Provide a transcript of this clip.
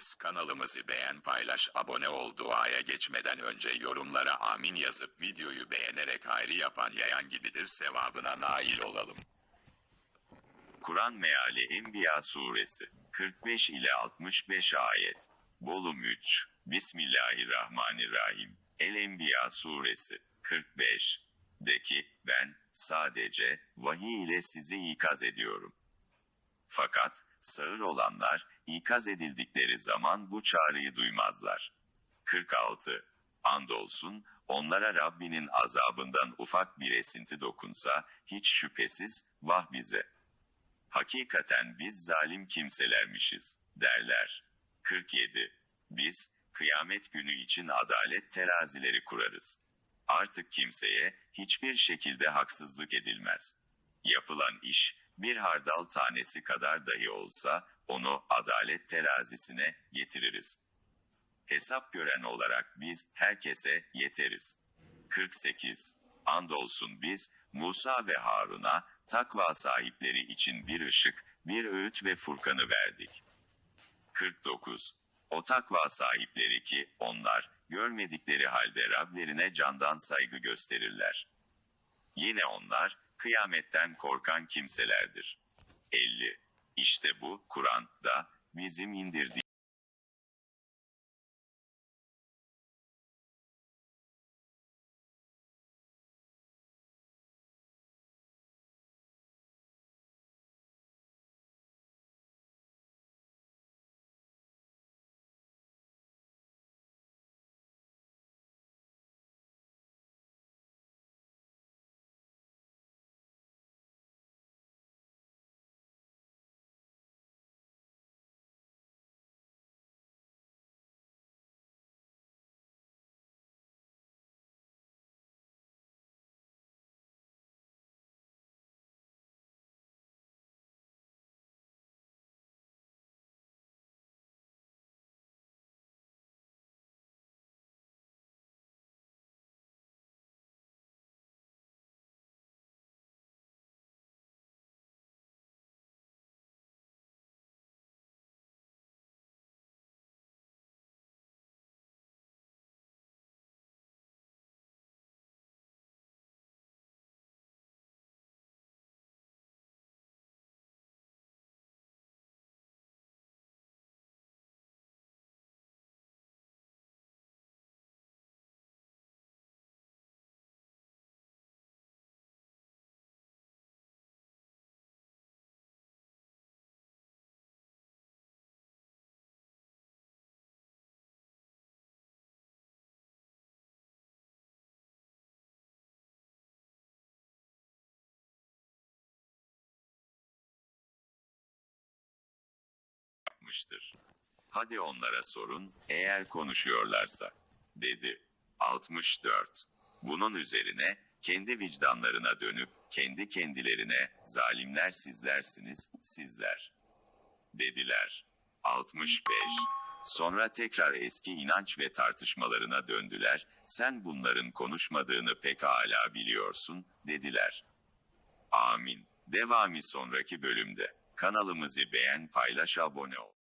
değilseniz kanalımızı beğen paylaş abone ol duaya geçmeden önce yorumlara amin yazıp videoyu beğenerek hayri yapan yayan gibidir sevabına nail olalım. Kur'an Meali Enbiya Suresi 45 ile 65 ayet. Volüm 3. Bismillahirrahmanirrahim. El Enbiya Suresi 45. De ki, ben, sadece, vahiy ile sizi ikaz ediyorum. Fakat, sağır olanlar, ikaz edildikleri zaman bu çağrıyı duymazlar. 46. Andolsun, onlara Rabbinin azabından ufak bir esinti dokunsa, hiç şüphesiz, vah bize. Hakikaten biz zalim kimselermişiz, derler. 47. Biz, kıyamet günü için adalet terazileri kurarız. Artık kimseye, hiçbir şekilde haksızlık edilmez. Yapılan iş, bir hardal tanesi kadar dahi olsa, onu adalet terazisine getiririz. Hesap gören olarak biz, herkese yeteriz. 48. Andolsun biz, Musa ve Harun'a, takva sahipleri için bir ışık, bir öğüt ve Furkan'ı verdik. 49. O takva sahipleri ki, onlar, görmedikleri halde Rablerine candan saygı gösterirler. Yine onlar, kıyametten korkan kimselerdir. 50. İşte bu, Kur'an'da, bizim indirdiğimiz yapmıştır. Hadi onlara sorun, eğer konuşuyorlarsa, dedi. 64. Bunun üzerine, kendi vicdanlarına dönüp, kendi kendilerine, zalimler sizlersiniz, sizler. Dediler. 65. Sonra tekrar eski inanç ve tartışmalarına döndüler, sen bunların konuşmadığını pek hala biliyorsun, dediler. Amin. Devamı sonraki bölümde. Kanalımızı beğen, paylaş, abone ol.